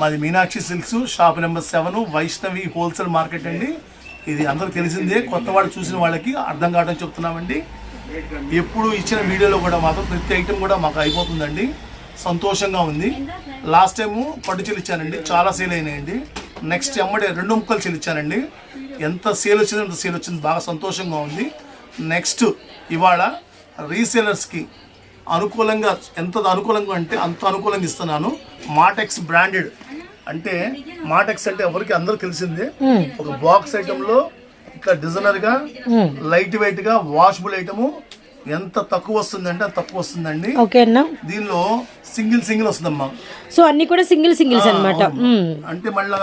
మాది Meenakshi silks shop number seven Vaishnavi wholesale market అండి. ఇది అందరూ తెలిసిందే కొత్త వాళ్ళు చూసిన వాళ్ళకి అర్థం కావడం చెప్తున్నామండి. ఎప్పుడు ఇచ్చిన వీడియోలో కూడా మాత్రం ప్రతి ఐటెం కూడా మాకు అయిపోతుందండి. సంతోషంగా ఉంది. లాస్ట్ టైము పట్టు చీరలు ఇచ్చానండి చాలా సేల్ అయినాయండి. నెక్స్ట్ ఎమ్మడే రెండు ముక్కలు చెల్లిచ్చానండి. ఎంత సేల్ వచ్చిందో అంత సేల్ వచ్చింది. బాగా సంతోషంగా ఉంది. నెక్స్ట్ ఇవాళ రీసేలర్స్కి అనుకూలంగా ఎంత అనుకూలంగా అంటే అంత అనుకూలంగా ఇస్తున్నాను. మాటెక్స్ బ్రాండెడ్ అంటే మాటెక్స్ అంటే ఎవరికి అందరూ తెలిసిందే. ఒక బాక్స్ ఐటమ్లో ఇట్లా డిజైనర్గా లైట్ వెయిట్గా వాషబుల్ ఐటమ్ ఎంత తక్కువ వస్తుందంటే తక్కువ వస్తుందండి. దీనిలో సింగిల్ సింగిల్ వస్తుందమ్మా. సో అన్ని కూడా సింగిల్ సింగిల్స్ అనమాట అంటే మళ్ళీ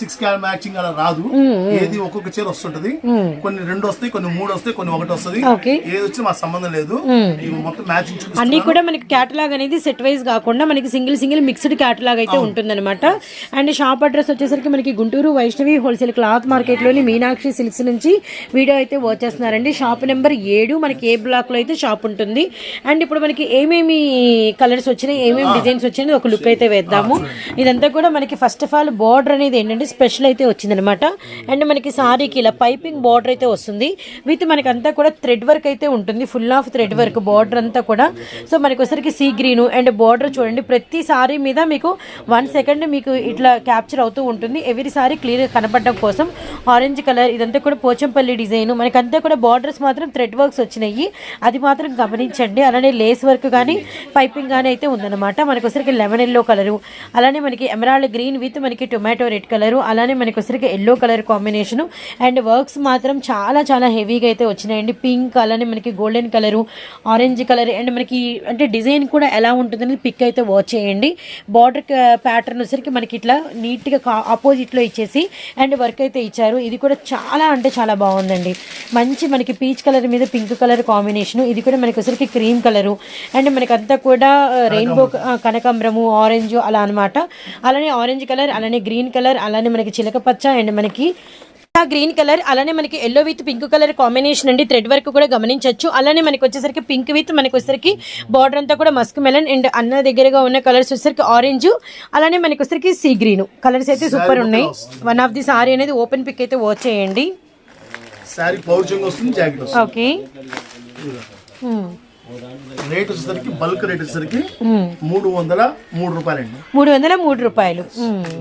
సిక్స్ క్యాల్ మ్యాచింగ్ అలా రాదు. ఏది ఒక్కొక్క చీర వస్తుంటది. కొన్ని రెండు వస్తాయి కొన్ని మూడు వస్తాయి కొన్ని ఒకటి వస్తుంది. ఏది వచ్చి మా సంబంధం లేదు. మొత్తం మ్యాచింగ్ అన్ని కూడా మనకి క్యాటలాగ్ అనేది సెట్ వైజ్ కాకుండా మనకి సింగిల్ సింగిల్ మిక్స్డ్ క్యాటలాగ్ అయితే ఉంటుందన్నమాట. అండ్ షాప్ అడ్రస్ వచ్చేసరికి మనకి గుంటూరు వైష్ణవి హోల్సేల్ క్లాత్ మార్కెట్లోని మీనాక్షి సిల్క్స్ నుంచి వీడియో అయితే వచ్చేస్తున్నారండి షాప్ నెంబర్ ఏడు మనకి ఏ బ్లాక్లో అయితే షాప్ ఉంటుంది. అండ్ ఇప్పుడు మనకి ఏమేమి కలర్స్ వచ్చినాయి ఏమేమి డిజైన్స్ వచ్చినాయి ఒక లుక్ అయితే వేద్దాము. ఇదంతా కూడా మనకి ఫస్ట్ ఆఫ్ ఆల్ బార్డర్ అనేది ఏంటంటే స్పెషల్ అయితే వచ్చిందనమాట అండ్ మనకి సారీకి ఇలా పైపింగ్ బార్డర్ అయితే వస్తుంది. విత్ మనకి అంతా కూడా థ్రెడ్ వర్క్ అయితే ఉంటుంది. Full of thread work border అంతా కూడా. సో మనకి వచ్చరికి సీ గ్రీన్ అండ్ బార్డర్ చూడండి. ప్రతి సారీ మీద మీకు వన్ సెకండ్ మీకు ఇట్లా క్యాప్చర్ అవుతూ ఉంటుంది. ఎవ్రీ సారీ క్లియర్ కనపడడం కోసం. ఆరెంజ్ కలర్ ఇదంతా కూడా పోచంపల్లి డిజైన్ మనకంతా కూడా బార్డర్స్ మాత్రం థ్రెడ్ వర్క్స్ వచ్చినాయి. అది మాత్రం గమనించండి. అలానే లేస్ వర్క్ కానీ పైపింగ్ కానీ అయితే ఉందన్నమాట. మనకి వచ్చరికి లెమన్ ఎల్లో కలరు. అలానే మనకి ఎమరాల్డ్ గ్రీన్ విత్ మనకి టొమాటో రెడ్ కలరు. అలానే మనకి వచ్చరికి yellow colour combination. And works మాత్రం చాలా చాలా హెవీగా అయితే వచ్చినాయండి. పింక్ అలానే మనకి golden colour orange colour and మనకి అంటే డిజైన్ కూడా ఎలా ఉంటుందని పిక్ అయితే వాచ్ చేయండి. బార్డర్ ప్యాటర్న్ వచ్చరికి మనకి ఇట్లా నీట్గా ఆపోజిట్లో ఇచ్చేసి అండ్ వర్క్ అయితే ఇచ్చారు. ఇది కూడా చాలా అంటే చాలా బాగుందండి. మంచి మనకి పీచ్ కలర్ మీద పింక్ కలర్ కాంబినేషన్. ఇది కూడా మనకి వచ్చరికి క్రీమ్ కలరు. అండ్ మనకి అంతా కూడా రెయిన్బో కనకాంబరము ఆరెంజ్ అలా అన్నమాట. అలానే ఆరెంజ్ కలర్ అలానే గ్రీన్ కలర్ అలానే మనకి చిలక పచ్చ అండ్ మనకి గ్రీన్ కలర్ అలానే మనకి yellow with pink colour combination అండి. థ్రెడ్ వర్క్ కూడా గమనించవచ్చు. అలానే మనకి వచ్చేసరికి పింక్ విత్ మనకి వచ్చేసరికి బార్డర్ అంతా కూడా మస్క్ మెలన్ అండ్ అన్న దగ్గరగా ఉన్న కలర్స్ వచ్చేసరికి ఆరెంజ్ అలానే మనకి వచ్చేసరికి సీ గ్రీన్ కలర్స్ అయితే సూపర్ ఉన్నాయి. వన్ ఆఫ్ ది సారీ అనేది ఓపెన్ పిక్ అయితే వాచ్ చేయండి. ఓకే రేట్ వచ్చేసరికి బల్క్ రేట్ వచ్చేసరికి మూడు వందల మూడు రూపాయలండి. మూడు వందల మూడు రూపాయలు.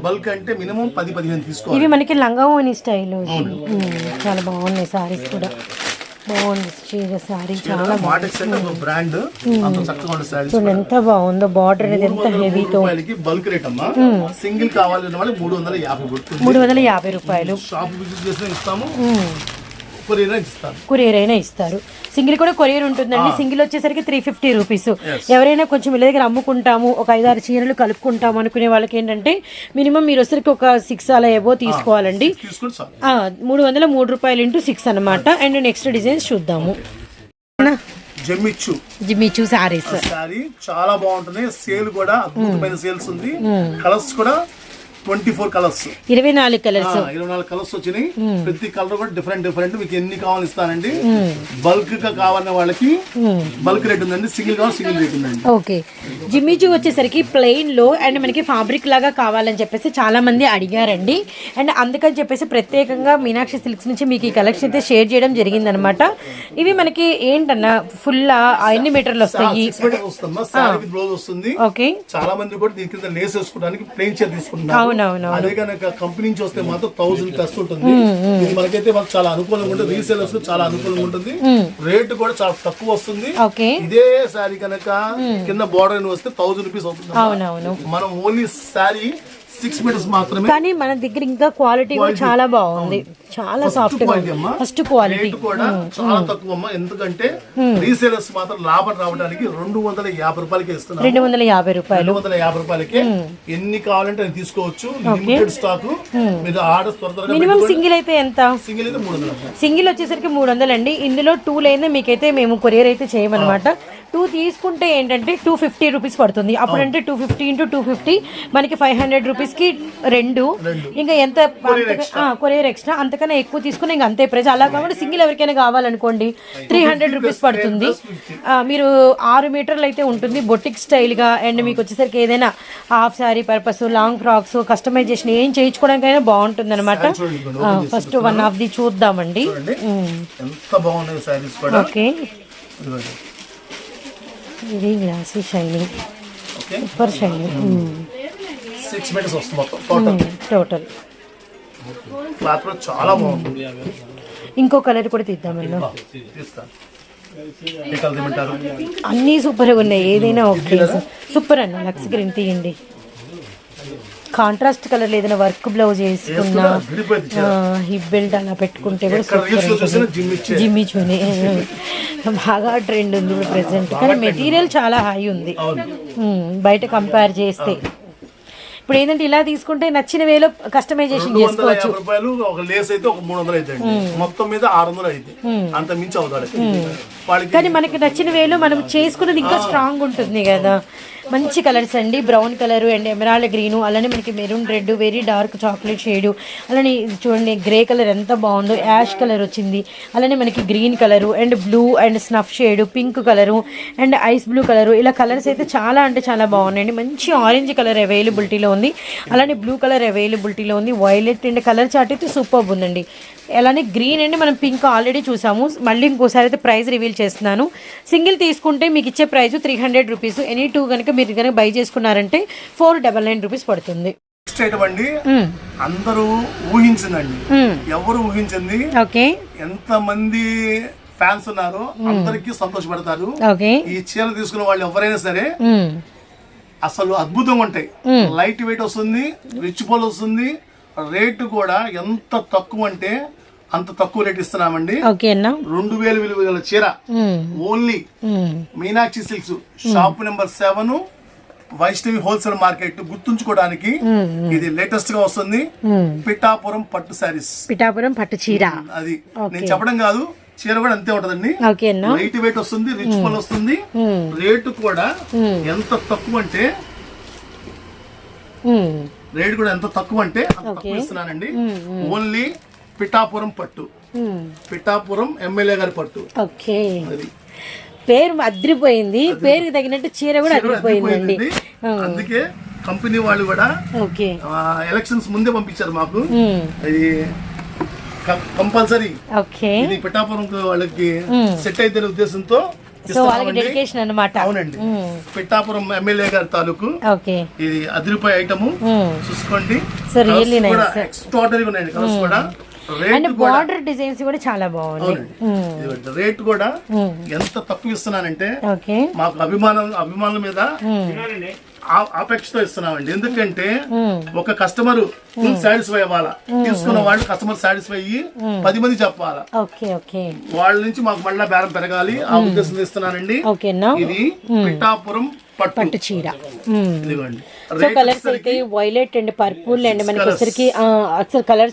బల్క్ అంటే మినిమం పది పదిహేను తీసుకోవాలి. ఇవి మనకి లంగావోని స్టైల్. చాలా బాగున్నాయి సారీస్ కూడా. బాగుంది చీర సారీ. చాలా బ్రాండ్ చూడండి ఎంత బాగుందో బార్డర్ అనేది ఎంత హెవీతో బల్క్ రేట్ అమ్మా. సింగిల్ కావాలి మూడు వందల యాభై మూడు వందల యాభై రూపాయలు. షాప్ విజిట్ చేసిన ఇస్తాము. కొరియర్ అయినా ఇస్తారు. సింగిల్ కూడా కొరియర్ ఉంటుందండి. సింగిల్ వచ్చేసరికి త్రీ ఫిఫ్టీ రూపీస్ ఎవరైనా కొంచెం వీళ్ళ దగ్గర అమ్ముకుంటాము ఒక ఐదారు చీరలు కలుపుకుంటాము అనుకునే వాళ్ళకి ఏంటంటే మినిమం మీరు వచ్చరికి ఒక సిక్స్ అలా ఏవో తీసుకోవాలండి. మూడు వందల మూడు రూపాయలు ఇంటూ సిక్స్ అనమాట అండ్ నెక్స్ట్ డిజైన్స్ చూద్దాము. జమ్మిచ్చు. సారీస్ చాలా బాగుంటుంది. సేల్ కూడా అద్భుతమైన సేల్స్ ఉంది. కలర్స్ కూడా ట్వంటీ ఫోర్ కలర్స్. ఇరవై నాలుగు కలర్స్. ఇరవై నాలుగు కలర్స్ వచ్చినాయి. ప్రతి కలర్ కూడా డిఫరెంట్ డిఫరెంట్ మీకు ఎన్ని కావాలి ఇస్తానండి? బల్క్గా కావాలన్న వాళ్ళకి బల్క్ రేట్ ఉందండి. సింగిల్ కావాలి సింగిల్ రేట్ ఉందండి. ఓకే. జిమ్మిచూ వచ్చేసరికి ప్లెయిన్లో అండ్ మనకి ఫ్యాబ్రిక్ లాగా కావాలని చెప్పేసి చాలా మంది అడిగారండి. అండ్ అందుకని చెప్పేసి ప్రత్యేకంగా మీనాక్షి సిల్క్స్ నుంచి మీకు ఈ కలెక్షన్ అయితే షేర్ చేయడం జరిగిందనమాట ఇవి మనకి ఏంటన్నా ఫుల్ ఎన్ని మీటర్లు వస్తాయి? వస్తుంది ఓకే. చాలా మంది కూడా దీని కింద లేస్ వేసుకోవడానికి ప్లేన్ చైర్ తీసుకుంటున్నారు. అవునవును అదే కనుక కంపెనీ నుంచి వస్తే మాత్రం థౌసండ్ ప్లస్ ఉంటుంది. ఇది మనకైతే మాకు చాలా అనుకూలంగా ఉంటుంది. రీసేలర్స్ చాలా అనుకూలంగా ఉంటుంది. రేట్ కూడా చాలా తక్కువ వస్తుంది. ఇదే శారీ కనుక కింద బోర్డర్ వస్తే థౌసండ్ రూపీస్ అవుతుంది మనం ఓన్లీ శారీ సిక్స్ మీటర్స్ మాత్రమే. కానీ మన దగ్గర ఇంకా క్వాలిటీ కూడా చాలా బాగుంది. చాలా సాఫ్ట్ ఫస్ట్ క్వాలిటీ కూడా చాలా తక్కువ అమ్మా ఎందుకంటే రీసేలర్స్ మాత్రం లాభం రావడానికి రెండు వందల యాభై రూపాయలకి ఇస్తున్నాం రెండు వందల యాభై రూపాయలు. రెండు వందల యాభై రూపాయలకి ఎన్ని కావాలంటే అది తీసుకోవచ్చు. లిమిటెడ్ స్టాక్ మీరు ఆర్డర్ త్వర త్వరగా మినిమం సింగిల్ అయితే ఎంత? సింగిల్ అయితే మూడు వందల. సింగిల్ వచ్చేసరికి మూడు వందలు అండి ఇందులో టూ లైన్ మీకైతే మేము కొరియర్ అయితే చేయమన్నమాట. టూ తీసుకుంటే ఏంటంటే టూ ఫిఫ్టీ రూపీస్ పడుతుంది. అప్పుడంటే two fifty into two fifty మనకి ఫైవ్ హండ్రెడ్ రూపీస్కి రెండు. ఇంకా ఎంత కొరియర్ ఎక్స్ట్రా. అంతకన్నా ఎక్కువ తీసుకుని ఇంకా అంతే ప్రైస్. అలా కాబట్టి సింగిల్ ఎవరికైనా కావాలనుకోండి త్రీ హండ్రెడ్ రూపీస్ పడుతుంది. మీరు ఆరు మీటర్లు అయితే ఉంటుంది బొటిక్ స్టైల్గా. అండ్ మీకు వచ్చేసరికి ఏదైనా half sari purpose long frocks customization ఏం చేయించుకోవడానికైనా బాగుంటుంది అనమాట ఫస్ట్ వన్ ఆఫ్ ది చూద్దామండి. ఎంత బాగున్నాయి శారీస్ కూడా. ఓకే. ఇది glossy shining. Super shining. Six metres వస్తుంది మొత్తం టోటల్ క్లాత్ కూడా చాలా బాగుంటుంది. ఇంకో కలర్ కూడా తీయమంటారు అన్నీ సూపర్గా ఉన్నాయి. ఏదైనా ఓకే సూపర్ అన్న లక్స్ గ్రీన్ తీయండి. కాంట్రాస్ట్ కలర్ ఏదైనా వర్క్ బ్లౌజ్ వేసుకున్నా హిప్ బెల్ట్ అలా పెట్టుకుంటే కూడా జిమ్మి చూని బాగా ట్రెండ్ ఉంది ఇప్పుడు ప్రెసెంట్ కానీ మెటీరియల్ చాలా హై ఉంది. బయట కంపేర్ చేస్తే. ఇప్పుడు ఏంటంటే ఇలా తీసుకుంటే నచ్చిన వేలో కస్టమైజేషన్ చేసుకోవచ్చు. రూపాయలు ఒక లేస్ అయితే ఒక మూడు వందలు అయితే మొత్తం మీద ఆరు వందలు అయితే. అంత మించి అవుతాడు. కానీ మనకి నచ్చిన వేలో మనం చేసుకున్నది ఇంకా స్ట్రాంగ్ ఉంటుంది కదా మంచి కలర్స్ అండి. Brown colour and emerald green అలానే మనకి maroon red very dark chocolate shade. అలానే ఇది చూడండి గ్రే కలర్ ఎంత బాగుందో యాష్ కలర్ వచ్చింది. అలానే మనకి green colour and blue and snuff shade pink colour and ice blue colour. ఇలా కలర్స్ అయితే చాలా అంటే చాలా బాగున్నాయండి. మంచి ఆరెంజ్ కలర్ అవైలబిలిటీలో ఉంది. అలానే బ్లూ కలర్ అవైలబిలిటీలో ఉంది. వైలెట్ అండ్ కలర్ చార్ట్ అయితే సూపర్ ఉందండి. అలానే గ్రీన్ అండి మనం పింక్ ఆల్రెడీ చూసాము. మళ్ళీ ఇంకోసారి అయితే ప్రైస్ రివీల్ చేస్తున్నాను. సింగిల్ తీసుకుంటే మీకు ఇచ్చే price three hundred rupees. Any two కనుక మీరు కనుక బై చేసుకున్నారంటే ఫోర్ డబల్ నైన్ రూపీస్ పడుతుంది. అండి. అందరూ ఊహించిందండి. ఎవరు ఊహించింది? ఓకే. ఎంత మంది ఫ్యాన్స్ ఉన్నారో అందరికీ సంతోషపడతారు. ఓకే. ఈ చీరలు తీసుకున్న వాళ్ళు ఎవరైనా సరే అసలు అద్భుతంగా ఉంటాయి. లైట్ వెయిట్ వస్తుంది రిచ్ పోల్ వస్తుంది. రేటు కూడా ఎంత తక్కువ అంటే అంత తక్కువ రేట్ ఇస్తున్నామండి. రెండు వేలు విలువ గల చీర. Only Meenakshi silks. Shop number seven Vaishnavi wholesale market గుర్తుంచుకోవడానికి ఇది లేటెస్ట్గా వస్తుంది. పిఠాపురం పట్టు శారీస్ పిఠాపురం పట్టు చీర. అది. నేను చెప్పడం కాదు చీర కూడా అంతే ఉంటదండి. లైట్ వెయిట్ వస్తుంది రిచ్ పల్ వస్తుంది. రేటు కూడా ఎంత తక్కువ అంటే. రేట్ కూడా ఎంత తక్కువ అంటే తక్కువ ఇస్తున్నానండి. ఓన్లీ పిఠాపురం పట్టు. పిఠాపురం ఎమ్మెల్యే గారి పట్టు. ఓకే. అది. పేరు అదిరిపోయింది. పేరుకి తగినట్టు చీర కూడా అదిరిపోయిందండి. అదిరిపోయిందండి. అందుకే కంపెనీ వాళ్ళు కూడా ఎలక్షన్స్ ముందే పంపించారు మాకు. ఇది కంపల్సరీ. ఇది పిఠాపురం వాళ్ళకి సెట్ అయితే ఉద్దేశంతో. డెడికేషన్ అన్నమాట. అవునండి. పిఠాపురం ఎమ్మెల్యే గారి తాలూకు ఇది అదిరిపోయే ఐటమ్. చూసుకోండి. ఎక్స్ట్రాడనరీ ఉన్నాయండి. కలర్స్ కూడా అండ్ రేట్ కూడా బార్డర్ డిజైన్స్ కూడా చాలా బాగుంది రేట్ కూడా ఎంత తక్కువ ఇస్తున్నానంటే మాకు అభిమానం అభిమానుల మీద ఆ- ఆపేక్షతో ఇస్తున్నామండి. ఎందుకంటే ఒక కస్టమర్ ఫుల్ సాటిస్ఫై అవ్వాలా. తీసుకున్న వాళ్ళు కస్టమర్ సాటిస్ఫై అయ్యి పది మంది చెప్పాలా. Okay okay. వాళ్ళ నుంచి మాకు మళ్ళా బేరం పెరగాలి. ఆ ఉద్దేశంతో ఇస్తున్నానండి ఓకేనా? ఇది పిఠాపురం పట్టు. చీర. సో కలర్స్ అయితే వైలెట్ అండ్ పర్పుల్ అండ్ మనకి వచ్చరికి అసలు కలర్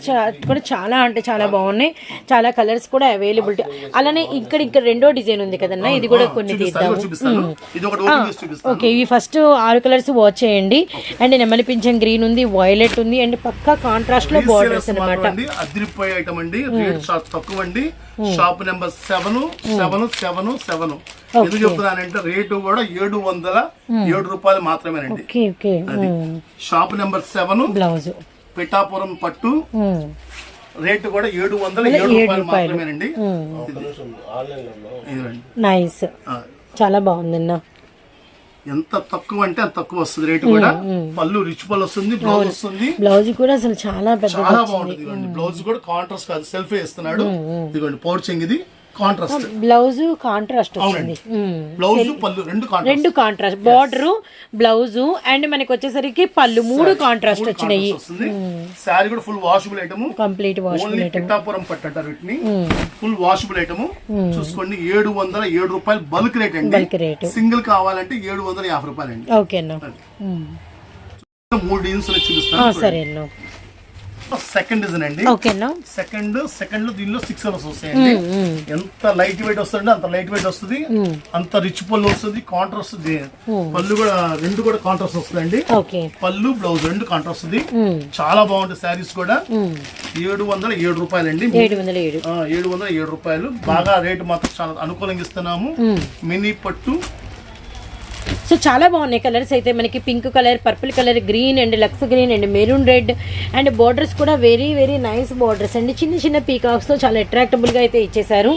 కూడా చాలా అంటే చాలా బాగున్నాయి. చాలా కలర్స్ కూడా అవైలబిలిటీ అలానే ఇక్కడ ఇక్కడ రెండో డిజైన్ ఉంది కదన్నా ఇది కూడా కొన్ని తీద్దాము. ఓకే ఇవి ఫస్ట్ ఆరు కలర్స్ వాచ్ చేయండి. అండ్ నెమలి పింఛన్ గ్రీన్ ఉంది వైలెట్ ఉంది అండ్ పక్కా కాంట్రాస్ట్లో బార్డర్స్ అనమాట అదిరిపోయే ఐటమ్ అండి. తక్కువ అండి shop number seven seven seven seven ఎందుకు చెప్తున్నానంటే రేటు కూడా ఏడు వందల ఏడు రూపాయలు మాత్రమేనండి. అది shop number seven blouse. Pithapuram పట్టు. రేటు కూడా ఏడు వందల ఏడు రూపాయలు మాత్రమేనండి. నైస్. చాలా బాగుందన్న. ఎంత తక్కువ అంటే అంత తక్కువ వస్తుంది రేటు కూడా. పళ్ళు రిచ్ పళ్ళు వస్తుంది బ్లౌజ్ వస్తుంది. బ్లౌజ్ కూడా అసలు చాలా చాలా బాగుంటుంది బ్లౌజ్ కూడా కాంట్రాస్ట్ కాదు సెల్ఫ్ ఇస్తున్నాడు ఇదిగోండి పౌచింగ్ ఇది. కాంట్రాస్ట్ బ్లౌజ్ కాంట్రాస్ట్ వచ్చింది. మ్మ్. బ్లౌజ్ పళ్ళు రెండు కాంట్రాస్ట్ రెండు కాంట్రాస్ట్ బార్డర్ బ్లౌజ్ అండ్ మనకి వచ్చేసరికి పళ్ళు. మూడు కాంట్రాస్ట్ వచ్చినాయి. శారీ కూడా full washable item complete wash only Pithapuram వీటిని. ఫుల్ వాషబుల్ ఐటమ్ చూసుకోండి ఏడు వందల ఏడు రూపాయలు బల్క్ రేట్ అండి. బల్క్ రేటు సింగిల్ కావాలంటే ఏడు వందల యాభై రూపాయలు అండి ఓకే అన్న. మూడు డిజైన్స్ చూపిస్తాను. సరే అన్న. సెకండ్ డిజైన్ అండి. సెకండ్ సెకండ్ దీనిలో సిక్స్ కలర్స్ వస్తాయండి. ఎంత లైట్ వెయిట్ వస్తుంది అంత లైట్ వెయిట్ వస్తుంది. అంత రిచ్ పళ్ళు వస్తుంది. కాంట్రాస్ట్ పళ్ళు కూడా రెండు కూడా కాంట్రాస్ట్ వస్తుందండి. పళ్ళు బ్లౌజ్ రెండు కాంట్రాస్ట్ వస్తుంది. చాలా బాగుంటుంది శారీస్ కూడా. ఏడు వందల ఏడు ఏడు ఆ, ఏడు వందల ఏడు రూపాయలు. బాగా రేటు మాత్రం చాలా అనుకూలంగా ఇస్తున్నాము. మినీ పట్టు సో చాలా బాగున్నాయి కలర్స్ అయితే. మనకి pink colour purple colour green and Lux green and maroon red and borders కూడా వెరీ వెరీ నైస్ బోర్డర్స్ అండి చిన్న చిన్న పీకాక్స్తో చాలా అట్రాక్టబుల్గా అయితే ఇచ్చేసారు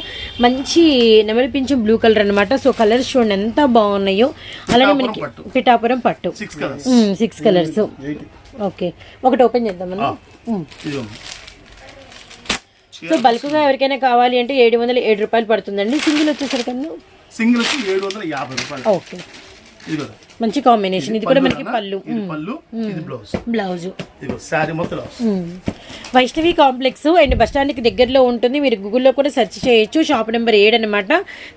మంచి నెమలి పింఛం బ్లూ కలర్ అనమాట సో కలర్స్ చూడండి ఎంత బాగున్నాయో. అలానే మనకి పిఠాపురం పట్టు. Six colours colours okay. ఒకటి ఓపెన్ చేద్దాం సో బల్క్గా ఎవరికైనా కావాలి అంటే ఏడు వందల ఏడు రూపాయలు పడుతుందండి. సింగిల్ వచ్చేసరికన్నా సింగిల్కి ఏడు వందల యాభై రూపాయలు. ఓకే. 이거다. మంచి కాంబినేషన్ ఇది కూడా మనకి పళ్ళు. పళ్ళు ఇది బ్లౌజ్ బ్లౌజ్ ఇదిగో శారీ మొత్తం blouse Vaishnavi complex and bus స్టాండ్కి దగ్గరలో ఉంటుంది. మీరు గూగుల్లో కూడా సెర్చ్ చేయొచ్చు. షాప్ నెంబర్ ఏడు అనమాట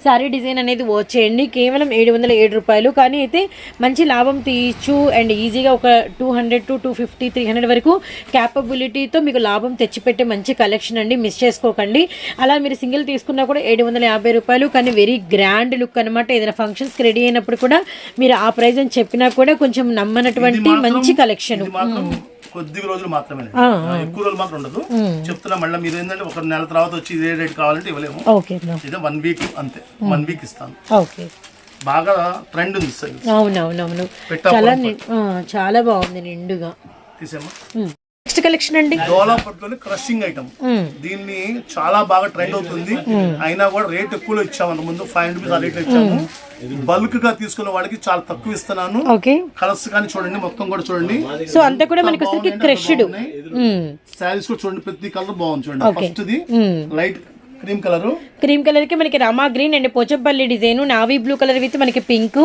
సారీ డిజైన్ అనేది వాచ్ చేయండి. కేవలం ఏడు వందల ఏడు రూపాయలు. కానీ అయితే మంచి లాభం తీయచ్చు అండ్ ఈజీగా ఒక two hundred to two fifty three hundred వరకు క్యాపబిలిటీతో మీకు లాభం తెచ్చిపెట్టే మంచి కలెక్షన్ అండి. మిస్ చేసుకోకండి. అలా మీరు సింగిల్ తీసుకున్నా కూడా ఏడు వందల యాభై రూపాయలు. కానీ వెరీ గ్రాండ్ లుక్ అనమాట ఏదైనా ఫంక్షన్స్కి రెడీ అయినప్పుడు కూడా మీరు ఆ ప్రైస్ అని చెప్పినా కూడా కొంచెం నమ్మనటువంటి మంచి కలెక్షన్ కొద్ది రోజులు మాత్రమే ఎక్కువ రోజులు మాత్రం ఉండదు. చెప్తున్నా మళ్ళీ మీరు ఏంటంటే ఒక నెల తర్వాత వచ్చి ఇదే రేట్ కావాలంటే ఇవ్వలేము. ఇదే వన్ వీక్ అంతే. వన్ వీక్ ఇస్తాను. ఓకే. బాగా ట్రెండ్ ఉంది సార్ అవునవునవును. చాలా బాగుంది నిండుగా. తీసేమా నెక్స్ట్ కలెక్షన్ అండి? డోలా పట్టులోని క్రషింగ్ ఐటమ్. దీన్ని చాలా బాగా ట్రెండ్ అవుతుంది. అయినా కూడా రేట్ ఎక్కువలో ఇచ్చాము ముందు ఫైవ్ హండ్రెడ్ రూపీస్ ఆ రేట్ ఇచ్చాము. బల్క్గా తీసుకున్న వాళ్ళకి చాలా తక్కువ ఇస్తున్నాను. ఓకే. కలర్స్ కానీ చూడండి మొత్తం కూడా చూడండి. సో అంతా కూడా మనకి క్రష్డ్. శారీస్ కూడా చూడండి ప్రతి కలర్ బాగుంది చూడండి. First the light cream colour? Cream కలర్కి మనకి Rama green and Pochampally design navy blue colour with మనకి పింక్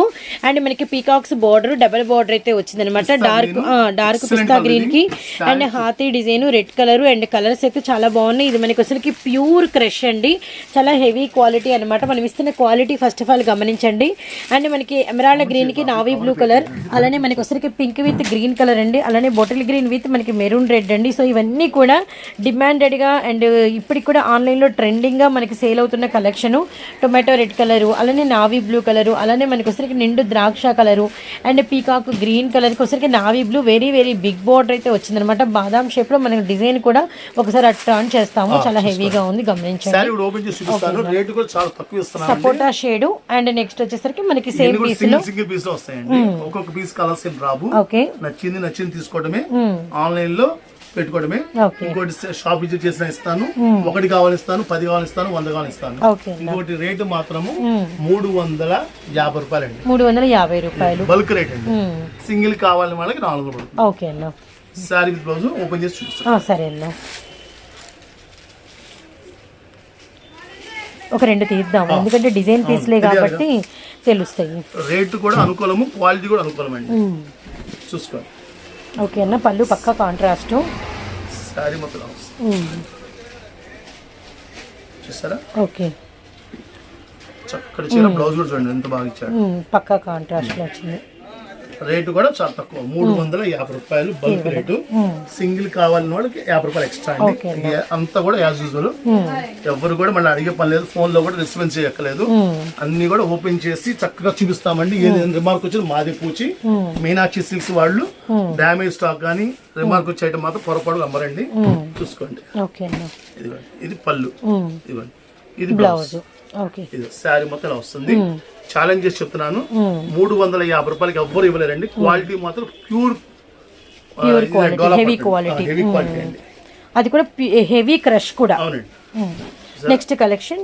అండ్ మనకి పీకాక్స్ బార్డర్ డబల్ బార్డర్ అయితే వచ్చింది అనమాట డార్క్ డార్క్ పిస్తా గ్రీన్కి and హాతీ design red colour and colours అయితే చాలా బాగున్నాయి. ఇది మనకి అసలుకి ప్యూర్ క్రష్ అండి. చాలా హెవీ క్వాలిటీ అన్నమాట. మనం ఇస్తున్న క్వాలిటీ ఫస్ట్ ఆఫ్ ఆల్ గమనించండి. అండ్ మనకి ఎమరాల్డ్ గ్రీన్కి నావీ బ్లూ కలర్ అలానే మనకి వచ్చరికి పింక్ విత్ గ్రీన్ కలర్ అండి. అలానే బొటిల్ గ్రీన్ విత్ మనకి మెరూన్ రెడ్ అండి. సో ఇవన్నీ కూడా డిమాండెడ్గా అండ్ ఇప్పటికి కూడా ఆన్లైన్లో ట్రెండింగ్ గా మనకి సేల్ అవుతున్న కలెక్షన్ టొమాటో రెడ్ కలరు అలానే నావీ బ్లూ కలరు అలానే మనకి వచ్చరికి నిండు ద్రాక్ష కలరు అండ్ పీకాక్ గ్రీన్ కలర్ వచ్చరికి navy blue very very big border అయితే వచ్చిందనమాట బాదాం షేప్లో మనకి డిజైన్ కూడా ఒకసారి అటు టర్న్ చేస్తాము. చాలా హెవీగా ఉంది గమనించండి. సపోటా షేడ్ అండ్. నెక్స్ట్ వచ్చేసరికి మనకి సేమ్ పీస్లో సింగిల్ పీస్లో వస్తాయండి. ఒక్కొక్క పీస్ కలర్స్ రావు. ఓకే నచ్చింది నచ్చింది తీసుకోవడమే ఆన్లైన్లో పెట్టుకోవడమే. ఇంకోటి షాప్ విజిట్ చేసిన ఇస్తాను. ఒకటి కావాలి ఇస్తాను పది కావాలి ఇస్తాను వంద కావాలి ఇస్తాను. ఓకే. ఇంకోటి రేటు మాత్రము మూడు వందల యాభై రూపాయలండి. మూడు వందల యాభై రూపాయలు. బల్క్ రేట్ అండి. సింగిల్ కావాలని వాళ్ళకి నాలుగు వందలు పడుతుంది. ఓకే అన్న. శారీ బ్లౌజ్ ఓపెన్ చేసి చూపిస్తాను ఆ, సరే అన్న. ఒక రెండు తీద్దాము. ఎందుకంటే డిజైన్ పీస్లే కాబట్టి తెలుస్తాయి. రేటు కూడా అనుకూలము క్వాలిటీ కూడా అనుకూలమండి. మ్మ్. చూసుకోండి. ఓకే అన్న పళ్ళు పక్క కాంట్రాస్ట్. చూసారా ఓకే. చక్కటి చీర బ్లౌజ్ కూడా చూడండి ఎంత బాగా ఇచ్చాడు మ్మ్. పక్క కాంట్రాస్ట్ వచ్చింది. రేటు కూడా చాలా తక్కువ. మూడు వందల యాభై రూపాయలు బల్క్ రేటు. సింగిల్ కావాలని వాళ్ళకి యాభై రూపాయలు ఎక్స్ట్రా అండి. అంతా కూడా యాజ్ యూజువల్. ఎవరు కూడా మళ్ళీ అడిగే పని లేదు. ఫోన్లో కూడా రెస్పాన్స్ చేయక్కలేదు అన్ని కూడా ఓపెన్ చేసి చక్కగా చూపిస్తామండి. ఏది రిమార్క్ వచ్చింది మాది పూచి. మీనాక్షి సిల్క్స్ వాళ్ళు డ్యామేజ్ స్టాక్ కానీ రిమార్క్ వచ్చే ఐటమ్ మాత్రం పొరపాటు అమ్మరండి. చూసుకోండి. ఇదిగోండి. ఇది పళ్ళు. ఇదిగోండి. ఇది బ్లౌజ్. ఇది శారీ మొత్తం వస్తుంది. ఛాలెంజ్ చేసి చెప్తున్నాను. మూడు వందల యాభై రూపాయలకి ఎవ్వరు ఇవ్వలేరండి. క్వాలిటీ మాత్రం pure heavy quality heavy quality అండి. అది కూడా హెవీ క్రష్ కూడా. అవునండి. నెక్స్ట్ కలెక్షన్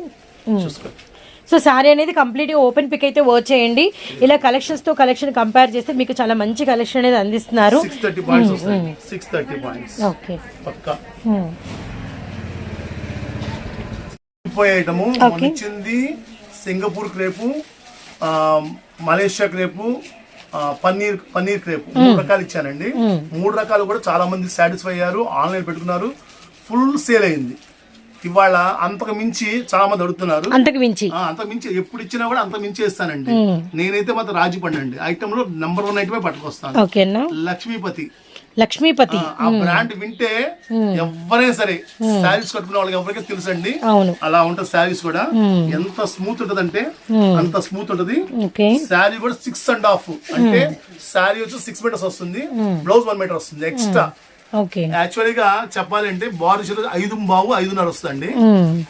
చూసుకోండి సో సారీ అనేది కంప్లీట్గా ఓపెన్ పిక్ అయితే వర్క్ చేయండి. ఇలా కలెక్షన్స్తో కలెక్షన్ కంపేర్ చేస్తే మీకు చాలా మంచి కలెక్షన్ అనేది అందిస్తున్నారు. సిక్స్ థర్టీ పాయింట్స్ వస్తాయి. సిక్స్ థర్టీ పాయింట్స్ ఓకే పోయే ఐటము. ఇచ్చింది Singapore crepe Malaysia crepe paneer paneer crepe. మూడు రకాలు ఇచ్చానండి. మూడు రకాలు కూడా చాలా మంది సాటిస్ఫై అయ్యారు. ఆన్లైన్ పెట్టుకున్నారు. ఫుల్ సేల్ అయింది. ఇవాళ అంతకు మించి చాలా మంది అడుగుతున్నారు. అంతకు మించి. అంతకు మించి ఎప్పుడు ఇచ్చినా కూడా అంతకు మించి ఇస్తానండి నేనైతే మాత్రం రాజీ పడండి ఐటమ్లో నంబర్ వన్ ఐటమే పట్టుకొస్తాను. లక్ష్మీపతి. లక్ష్మీపతి. ఆ బ్రాండ్ వింటే ఎవరైనా సరే శారీస్ కట్టుకునే వాళ్ళకి ఎవరికీ తెలుసండి? అలా ఉంటుంది శారీస్ కూడా. ఎంత స్మూత్ ఉంటదంటే అంత స్మూత్ ఉంటది. శారీ కూడా సిక్స్ అండ్ హాఫ్ అంటే శారీ వచ్చి సిక్స్ మీటర్స్ వస్తుంది. బ్లౌజ్ వన్ మీటర్ వస్తుంది. ఎక్స్ట్రా యాక్చువల్గా చెప్పాలంటే బాడీ ఐదు బావు ఐదున్నర వస్తుంది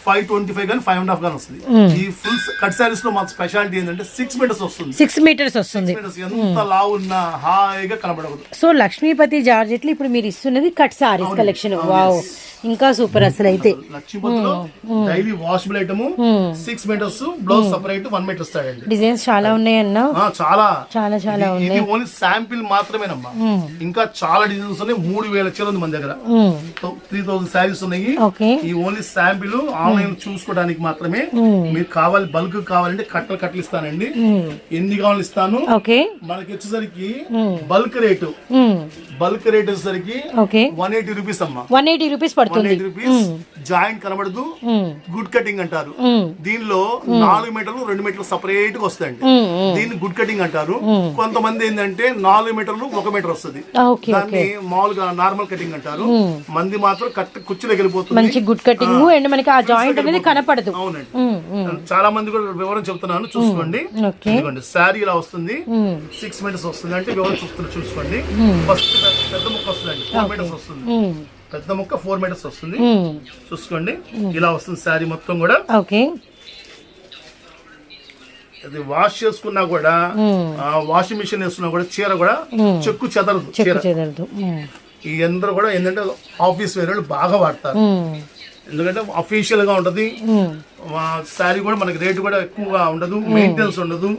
ఫైవ్ ట్వంటీ ఫైవ్ కానీ ఫైవ్ అండ్ హాఫ్ కానీ వస్తుంది. ఈ ఫుల్ కట్ శారీస్లో మాకు స్పెషాలిటీ ఏంటంటే సిక్స్ మీటర్స్ వస్తుంది. సిక్స్ మీటర్స్ వస్తుంది. ఎంత లావు ఉన్నా హాయిగా కనబడకూడదు. సో లక్ష్మీపతి జార్జెట్లు ఇప్పుడు మీరు ఇస్తున్నది కట్ సారీస్ కలెక్షన్. వావ్. ఇంకా సూపర్ అసలు అయితే daily washable item six metres blouse separate one metre ఇస్తాడండి డిజైన్స్ చాలా ఉన్నాయన్నా? చాలా. చాలా చాలా ఇది ఓన్లీ శాంపిల్ మాత్రమేనమ్మా. ఇంకా చాలా డిజైన్స్ ఉన్నాయి. మూడు వేల చీర ఉంది మన దగ్గర. త్రీ థౌసండ్ శారీస్ ఉన్నాయి. ఈ ఓన్లీ శాంపిల్ ఆన్లైన్ చూసుకోవడానికి మాత్రమే మీరు కావాలి బల్క్ కావాలంటే కట్టలు కట్టలు ఇస్తానండి. ఎన్ని కావాలి ఇస్తాను? మనకి వచ్చేసరికి బల్క్ రేటు బల్క్ రేట్ వచ్చేసరికి వన్ ఎయిటీ రూపీస్ అమ్మా. వన్ ఎయిటీ రూపీస్ పడుతుంది. ఎయిటీ రూపీస్ జాయింట్ కనబడదు. గుడ్ కటింగ్ అంటారు. దీనిలో నాలుగు మీటర్లు రెండు మీటర్లు సపరేట్గా వస్తాయండి. దీన్ని గుడ్ కటింగ్ అంటారు. కొంతమంది ఏంటంటే నాలుగు మీటర్లు ఒక మీటర్ వస్తుంది. దాన్ని మామూలుగా నార్మల్ కటింగ్ అంటారు. మంది మాత్రం కట్ కుర్చీలోకి వెళ్ళిపోతుంది మంచి గుడ్ కటింగ్ అండ్ మనకి ఆ జాయింట్ అనేది కనపడదు. అవునండి. చాలా మంది కూడా వివరం చెప్తున్నాను. చూసుకోండి. ఇదిగోండి శారీ ఇలా వస్తుంది. సిక్స్ మీటర్స్ వస్తుంది. అంటే వివరం చూస్తున్నారు చూసుకోండి. ఫస్ట్ పెద్ద ముక్క వస్తుందండి. ఫోర్ మీటర్స్ వస్తుంది. ఉమ్, పెద్ద ముక్క ఫోర్ మీటర్స్ వస్తుంది. ఉమ్. చూసుకోండి. ఇలా వస్తుంది శారీ మొత్తం కూడా. ఓకే ఇది వాష్ చేసుకున్నా కూడా వాషింగ్ మిషన్ వేసుకున్నా కూడా చీర కూడా చెక్కు చెదరదు చీర. ఈ అందరూ కూడా ఏంటంటే ఆఫీస్ వేరే వాళ్ళు బాగా వాడతారు. ఎందుకంటే అఫీషియల్గా ఉంటది. శారీ కూడా మనకి రేటు కూడా ఎక్కువగా ఉండదు. మెయింటెనెన్స్ ఉండదు.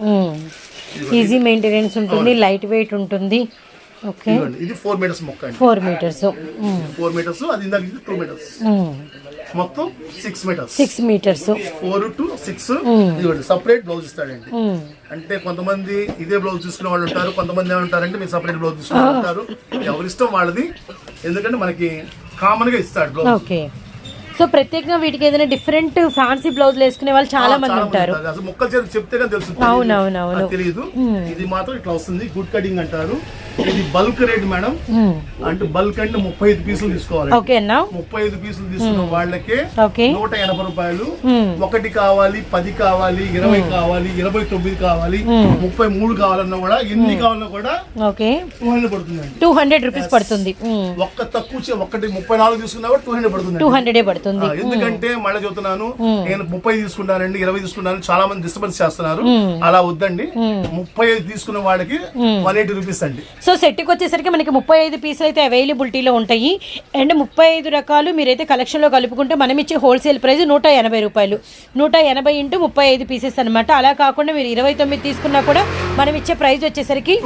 ఈజీ మెయింటెనెన్స్ ఉంటుంది లైట్ వెయిట్ ఉంటుంది. ఇదిగోండి, ఇది ఫోర్ మీటర్స్ మొక్క అండి. ఫోర్ మీటర్స్ ఫోర్ మీటర్స్ అది ఇందాక ఇది టూ మీటర్స్ మొత్తం six metres six metres four to six ఇదిగోండి సపరేట్ బ్లౌజ్ ఇస్తాడండి. అంటే కొంతమంది ఇదే బ్లౌజ్ తీసుకునే వాళ్ళు ఉంటారు కొంతమంది ఏమంటారంటే మీరు సపరేట్ బ్లౌజ్ తీసుకునే వాళ్ళు ఉంటారు. ఎవరి ఇష్టం వాళ్ళది. ఎందుకంటే మనకి కామన్గా ఇస్తాడు బ్లౌజ్ సో ప్రత్యేకంగా వీటికి ఏదైనా డిఫరెంట్ ఫ్యాన్సీ బ్లౌజ్ వేసుకునే వాళ్ళు చాలా మంది ఉంటారు. అసలు మొక్కలు చెప్తే తెలియదు ఇది మాత్రం ఇట్లా వస్తుంది గుడ్ కటింగ్ అంటారు. ఇది బల్క్ రేట్ మేడం. అంటే బల్క్ అంటే ముప్పై ఐదు పీసులు తీసుకోవాలి. ముప్పై ఐదు పీసులు తీసుకున్న వాళ్ళకే నూట ఎనభై రూపాయలు. ఒకటి కావాలి పది కావాలి ఇరవై కావాలి ఇరవై తొమ్మిది కావాలి ముప్పై మూడు కావాలన్నా కూడా ఎన్ని కావాలన్నా కూడా ఓకే. టూ హండ్రెడ్ పడుతుందండి. టూ హండ్రెడ్ రూపీస్ పడుతుంది. ఒక్క తక్కువ ఒకటి ముప్పై నాలుగు తీసుకున్నా కూడా టూ హండ్రెడ్ పడుతుంది టూ హండ్రెడే పడుతుంది. ఎందుకంటే మళ్ళీ చెబుతున్నాను నేను ముప్పై తీసుకుంటానండి ఇరవై తీసుకున్నాను చాలా మంది డిస్టర్బెన్స్ చేస్తున్నారు. అలా వద్దండి. ముప్పై ఐదు తీసుకున్న వాడికి వన్ ఎయిటీ రూపీస్ అండి. సో సెట్కి వచ్చేసరికి మనకి ముప్పై ఐదు పీసులు అయితే అవైలబిలిటీలో ఉంటాయి. అండ్ ముప్పై ఐదు రకాలు మీరైతే కలెక్షన్లో కలుపుకుంటే మనం ఇచ్చే హోల్సేల్ ప్రైస్ నూట ఎనభై రూపాయలు. నూట ఎనభై ఇంటూ ముప్పై ఐదు పీసెస్ అనమాట అలా కాకుండా మీరు ఇరవై తొమ్మిది తీసుకున్నా కూడా మనం ఇచ్చే ప్రైస్ వచ్చేసరికి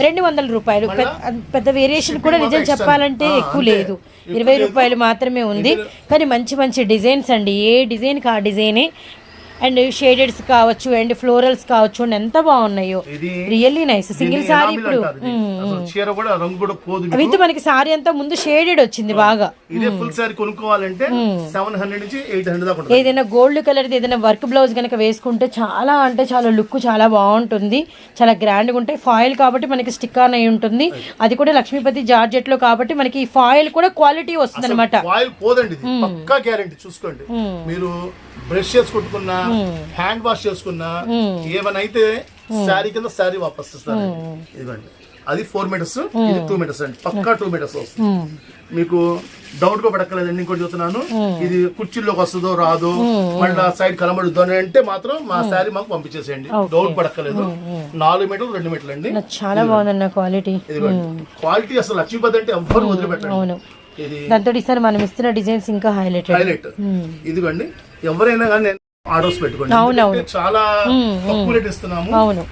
రెండు వందల రూపాయలు. పెద్ద- పెద్ద వేరియేషన్ కూడా నిజం చెప్పాలంటే ఎక్కువ లేదు. ఇరవై రూపాయలు మాత్రమే ఉంది. కానీ మంచి మంచి డిజైన్స్ అండి. ఏ డిజైన్కి ఆ డిజైనే అండ్ షేడెడ్స్ కావచ్చు అండ్ ఫ్లోరల్స్ కావచ్చు అండ్ ఎంత బాగున్నాయో. రియల్లీ నైస్ సింగిల్ సారీ ఇప్పుడు. అంటారు ఇది. అసలు చీర కూడా రంగు కూడా పోదు మీకు. విత్ మనకి సారీ అంతా ముందు షేడెడ్ వచ్చింది బాగా. ఇదే ఫుల్ సారీ కొనుక్కోవాలంటే సెవెన్ హండ్రెడ్ నుంచి ఎయిట్ హండ్రెడ్ దాకా ఉంటుంది. ఏదైనా గోల్డ్ కలర్ ఏదైనా వర్క్ బ్లౌజ్ కనుక వేసుకుంటే చాలా అంటే చాలా లుక్ చాలా బాగుంటుంది. చాలా గ్రాండ్గా ఉంటాయి. ఫాయిల్ కాబట్టి మనకి స్టిక్ ఆన్ అయి ఉంటుంది. అది. కూడా లక్ష్మీపతి జార్జెట్లో కాబట్టి మనకి ఈ ఫాయిల్ కూడా క్వాలిటీ వస్తుంది అనమాట పోదండి పక్కా గ్యారంటీ చూసుకోండి. మీరు బ్రష్ చేసుకుంటున్నా హ్యాండ్ వాష్ చేసుకున్నా ఏమైనా అయితే శారీ కింద శారీ వాపస్ ఇస్తారు. ఇదిగోండి. అది ఫోర్ మీటర్స్ ఇది టూ మీటర్స్ అండి. పక్కా టూ మీటర్స్ వస్తుంది. మీకు డౌట్గా పడక్కలేదండి ఇంకోటి చెప్తున్నాను. ఇది కుర్చీల్లోకి వస్తుందో రాదో మళ్ళీ సైడ్ కనబడుద్దు అని అంటే మాత్రం మా శారీ మాకు పంపించేసేయండి. డౌట్ పడక్కలేదు నాలుగు మీటర్లు రెండు మీటర్లు అండి. చాలా బాగుందన్న క్వాలిటీ క్వాలిటీ అసలు లక్ష్మీపతి అంటే ఎవ్వరు వదిలిపెట్టండి దాంతో ఈసారి మనం ఇస్తున్న డిజైన్స్ ఇంకా హైలైటెడ్ హైలైట్ ఇదిగోండి. ఎవరైనా కానీ ఆర్డర్స్ పెట్టుకోండి. చాలా తక్కువ రేట్ ఇస్తున్నాము. అవును.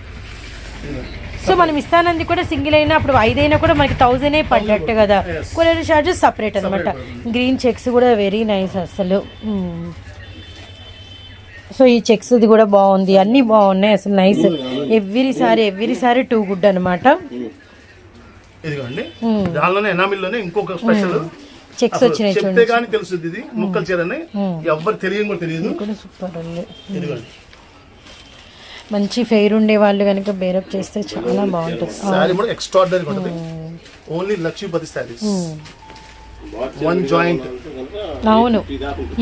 సో మనం ఇస్తానంది కూడా సింగిల్ అయినా అప్పుడు ఐదైనా కూడా మనకి థౌజండ్ పడ్డట్టు కదా. కొరియర్ చార్జెస్ సపరేట్ అనమాట గ్రీన్ చెక్స్ కూడా వెరీ నైస్ అసలు. సో ఈ చెక్స్ ఇది కూడా బాగుంది. అన్ని బాగున్నాయి అసలు nice every saree every saree too good అనమాట ఇదిగోండి. దానిలోనే ఎనామిల్లోనే ఇంకొక స్పెషల్ చెక్స్ వచ్చినాయి చెప్తే గానీ తెలుస్తుంది ఇది. ముక్కలు చీరని ఎవ్వరు తెలియని కూడా తెలియదు. కూడా సూపర్ ఉంది. ఇదిగోండి మంచి ఫెయిర్ ఉండే వాళ్ళు కనుక బేరప్ చేస్తే చాలా బాగుంటుంది. కూడా ఎక్స్ట్రాడినరీ ఉంటుంది. ఓన్లీ లక్ష్మీపతి వన్ జాయింట్ అవును.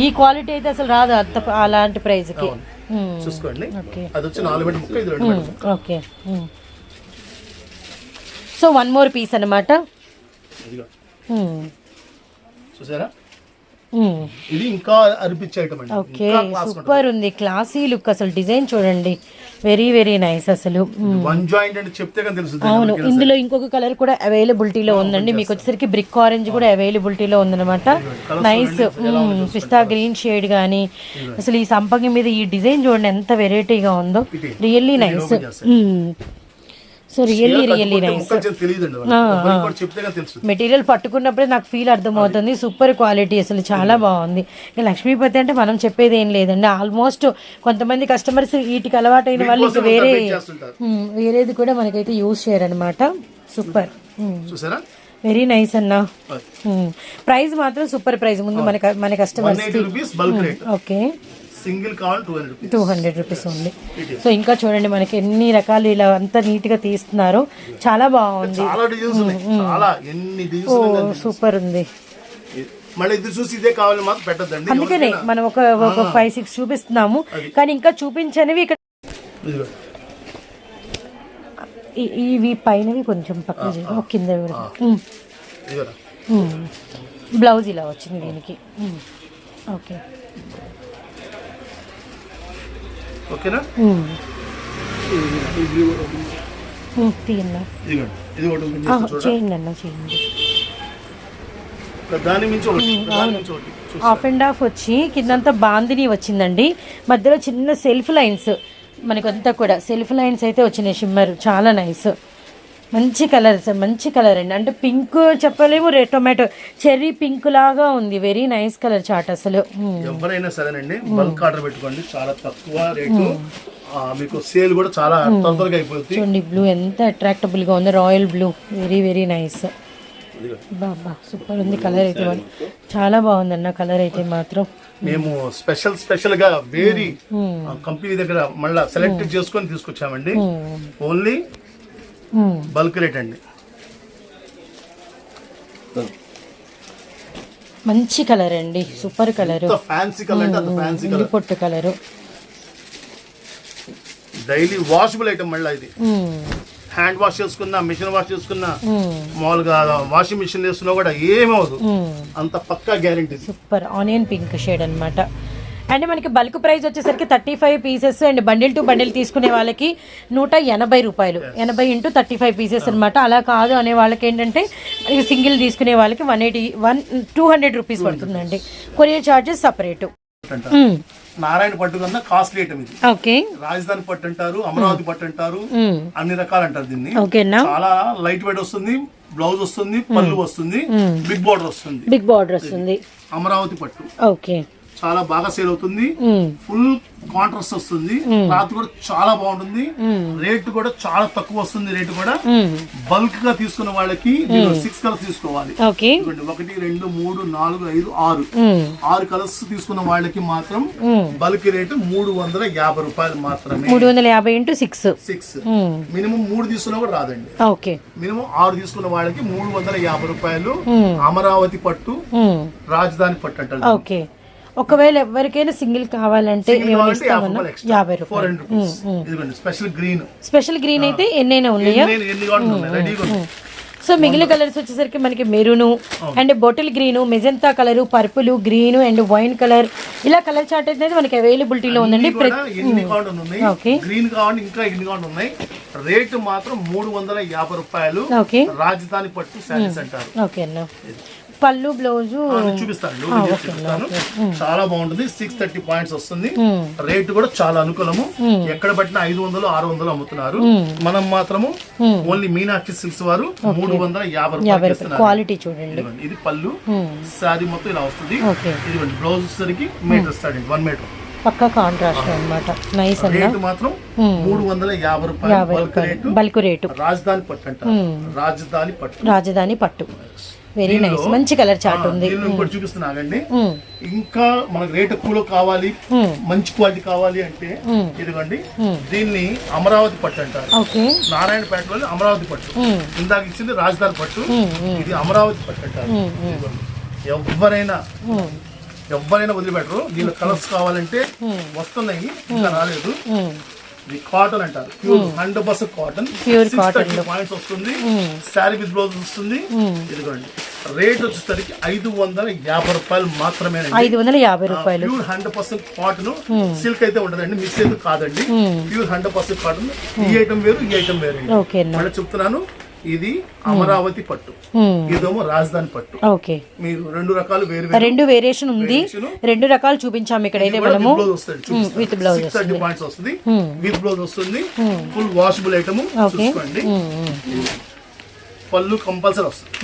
ఈ క్వాలిటీ అయితే అసలు రాదు అంత అలాంటి ప్రైస్కి చూసుకోండి. ఓకే అది వచ్చి నాలుగు మీటర్ ముక్క ఇది రెండు okay so one more piece అనమాట చూసారా. ఇది ఇంకా అనిపించే ఐటమ్ అండి ఓకే సూపర్ ఉంది. క్లాసీ లుక్ అసలు డిజైన్ చూడండి. వెరీ వెరీ నైస్ అసలు. వన్ జాయింట్ అంటే చెప్తే కానీ తెలుస్తుంది. అవును ఇందులో ఇంకొక కలర్ కూడా అవైలబిలిటీలో ఉందండి. మీకు వచ్చేసరికి బ్రిక్ ఆరెంజ్ కూడా అవైలబిలిటీలో ఉందన్నమాట. నైస్ పిస్తా గ్రీన్ షేడ్ కానీ అసలు ఈ సంపంగి మీద ఈ డిజైన్ చూడండి ఎంత వెరైటీగా ఉందో. Really nice so really really nice material పట్టుకున్నప్పుడే నాకు ఫీల్ అర్థమవుతుంది. సూపర్ క్వాలిటీ అసలు చాలా బాగుంది. ఇక లక్ష్మీపతి అంటే మనం చెప్పేది ఏం లేదండి. ఆల్మోస్ట్ కొంతమంది కస్టమర్స్ వీటికి అలవాటైన వాళ్ళు ఇక వేరే మ్మ్, వేరేది కూడా మనకైతే యూజ్ చేయరనమాట సూపర్ చూసారా? వెరీ నైస్ అన్న. ప్రైస్ మాత్రం సూపర్ ప్రైస్ ముందు మన మన కస్టమర్స్ ఓకే సింగిల్ కావాలి two hundred two hundred rupees ఉంది సో ఇంకా చూడండి మనకి ఎన్ని రకాలు ఇలా అంతా నీట్గా తీస్తున్నారు. చాలా బాగుంది. చాలా డిజైన్స్ ఉన్నాయి. చాలా ఎన్ని ఓ డిజైన్స్ సూపర్ ఉంది. మళ్ళీ ఇది చూసి ఇదే కావాలి మాత్రం పెట్టద్దండి. అందుకనే మనం ఒక ఒక ఫైవ్ సిక్స్ చూపిస్తున్నాము. కానీ ఇంకా చూపించనివి ఇక్కడ ఇవి పైనవి కొంచెం పక్కన కింద బ్లౌజ్ ఇలా వచ్చింది దీనికి. ఓకే. ఓకేనా? ఇది ఒకటి చేయండి అన్న చేయండి. దాని మించి ఒకటి ఆఫ్ అండ్ ఆఫ్ వచ్చి కిందంతా బాందిని వచ్చిందండి. మధ్యలో చిన్న సెల్ఫ్ లైన్స్ మనకంతా కూడా సెల్ఫ్ లైన్స్ అయితే వచ్చినాయి షిమ్మర్. చాలా నైస్. మంచి కలర్ మంచి కలర్ అండి. అంటే పింక్ చెప్పలేము రెడ్ టొమాటో చెర్రీ పింక్ లాగా ఉంది. వెరీ నైస్ కలర్ చాట్ అసలు. ఎవరైనా సరేనండి బల్క్ ఆర్డర్ పెట్టుకోండి. చాలా తక్కువ రేటు. మీకు సేల్ కూడా చాలా తొందరగా అయిపోతుంది చూడండి బ్లూ ఎంత అట్రాక్టబుల్గా ఉంది. Royal blue. Very very nice. బాబా సూపర్ ఉంది కలర్ అయితే. చాలా బాగుందన్న కలర్ అయితే మాత్రం. మేము స్పెషల్ స్పెషల్గా వేరీ కంపెనీ దగ్గర మళ్ళా సెలెక్ట్ చేసుకొని తీసుకొచ్చామండి. ఓన్లీ. బల్క్ రేట్ అండి. మంచి కలర్ అండి సూపర్ కలర్. ఫ్యాన్సీ కలర్ అంటే ఫ్యాన్సీ కలర్ పొట్టు కలరు. డైలీ వాషబుల్ ఐటమ్ మళ్ళీ ఇది. హ్యాండ్ వాష్ చేసుకున్నా మిషన్ వాష్ చేసుకున్నా మామూలుగా వాషింగ్ మిషన్ వేస్తున్నా కూడా ఏమవదు అంత పక్కా guarantee super onion pink shade అన్నమాట. అండ్ మనకి బల్క్ ప్రైస్ వచ్చేసరికి thirty five pieces and bundle to bundle తీసుకునే వాళ్ళకి నూట ఎనభై రూపాయలు. ఎనభై ఇంటూ థర్టీ ఫైవ్ పీసెస్ అనమాట అలా కాదు అనే వాళ్ళకి ఏంటంటే సింగిల్ తీసుకునే వాళ్ళకి one eighty one two hundred rupees పడుతుందండి. Courier charges separate. నారాయణ పట్టు కన్నా కాస్ట్లీ ఐటమ్ ఇది. ఓకే. రాజధాని పట్టు అంటారు అమరావతి పట్టు అంటారు అన్ని రకాలు అంటారు దీన్ని. చాలా లైట్ వెయిట్ వస్తుంది బ్లౌజ్ వస్తుంది పళ్ళు వస్తుంది బిగ్ బార్డర్ వస్తుంది. బిగ్ బార్డర్ వస్తుంది. అమరావతి పట్టు. ఓకే. చాలా బాగా సేల్ అవుతుంది. ఫుల్ కాంట్రాస్ట్ వస్తుంది. క్లాత్ కూడా చాలా బాగుంటుంది. రేట్ కూడా చాలా తక్కువ వస్తుంది రేట్ కూడా. బల్క్గా తీసుకున్న వాళ్ళకి సిక్స్ కలర్స్ తీసుకోవాలి. ఒకటి రెండు మూడు నాలుగు ఐదు ఆరు. ఆరు కలర్స్ తీసుకున్న వాళ్ళకి మాత్రం బల్క్ రేటు మూడు వందల యాభై రూపాయలు మాత్రమే. మూడు వందల యాభై ఇంటూ సిక్స్ సిక్స్ మినిమం మూడు తీసుకున్నా కూడా రాదండి. ఓకే. మినిమం ఆరు తీసుకున్న వాళ్ళకి మూడు వందల యాభై రూపాయలు అమరావతి పట్టు రాజధాని పట్టు అంటారు. ఓకే. ఒకవేళ ఎవరికైనా సింగిల్ కావాలంటే యాభై రూపాయలు. స్పెషల్ గ్రీన్ స్పెషల్ గ్రీన్ అయితే ఎన్నైనా ఉన్నాయా? సో మిగిలిన కలర్స్ వచ్చేసరికి మనకి maroon and bottle green magenta colour purple green and wine colour. ఇలా కలర్ చార్ట్ అనేది మనకి అవైలబిలిటీలో ఉందండి. గ్రీన్ కావాలి ఇంకా ఎన్ని ఉన్నాయి? రేటు మాత్రం మూడు వందల యాభై రూపాయలు. రాజధాని పట్టు శారీస్ అంటారు. ఓకే అన్న. పళ్ళు బ్లౌజు. చూపిస్తాను. చాలా బాగుంటుంది. సిక్స్ థర్టీ పాయింట్స్ వస్తుంది. రేటు కూడా చాలా అనుకూలము. ఎక్కడ పట్టినా ఐదు వందలు ఆరు వందలు అమ్ముతున్నారు. మనం మాత్రము ఓన్లీ మీనాక్షి సిల్క్స్ వారు మూడు వందల యాభై క్వాలిటీ చూడండి. ఇది పళ్ళు. శారీ మొత్తం ఇలా వస్తుంది. ఇదిగోండి. బ్లౌజ్ వచ్చేసరికి మీటర్ స్టార్టింగ్ వన్ మీటర్ పక్కా కాంట్రాస్ట్ అన్నమాట. నైస్ రేటు మాత్రం మూడు వందల యాభై రూపాయలు బల్క్ రేటు బల్క్ రేటు రాజధాని పట్టు అంటారు. రాజధాని పట్టు. రాజధాని పట్టు. వెరీ నైస్ మంచి కలర్ చార్ట్ ఉంది. ఇంకోటి చూపిస్తున్నాగండి మ్మ్. ఇంకా మనకు రేట్ ఎక్కువలో కావాలి మ్మ్. మంచి క్వాలిటీ కావాలి అంటే ఇదిగోండి దీన్ని అమరావతి పట్టు అంటారు. నారాయణపేటలో అమరావతి పట్టు. ఇందాక ఇచ్చింది రాజధాని పట్టు. ఇది అమరావతి పట్టు అంటారు. ఎవరైనా. ఎవరైనా వదిలిపెట్టరు. దీనిలో కలర్స్ కావాలంటే వస్తున్నాయి ఇంకా రాలేదు. కాటన్ అంటారు. Pure hundred percent cotton thirty points వస్తుంది. శారీ విత్ బ్లౌజ్ వస్తుంది. ఇదిగోండి. రేట్ వచ్చేసరికి ఐదు వందల యాభై రూపాయలు మాత్రమే ఐదు వందల యాభై రూపాయలు. Pure hundred percent cotton silk అయితే ఉంటదండి మిక్స్ అయితే కాదండి. ప్యూర్ హండ్రెడ్ పర్సెంట్ కాటన్ ఈ ఐటమ్ వేరు ఈ ఐటమ్ వేరు మళ్ళీ చెప్తున్నాను. ఇది అమరావతి పట్టు. మ్మ్. ఇదేమో రాజధాని పట్టు. ఓకే మీరు రెండు రకాలు వేరు వేరు రెండు వేరియేషన్ ఉంది. రెండు రకాలు చూపించాము మనము. బ్లౌజ్ వస్తుంది with blouse six thirty points వస్తుంది. విత్ బ్లౌజ్ వస్తుంది. ఫుల్ వాషబుల్ ఐటమ్ చూసుకోండి. పళ్ళు కంపల్సరీ వస్తుంది.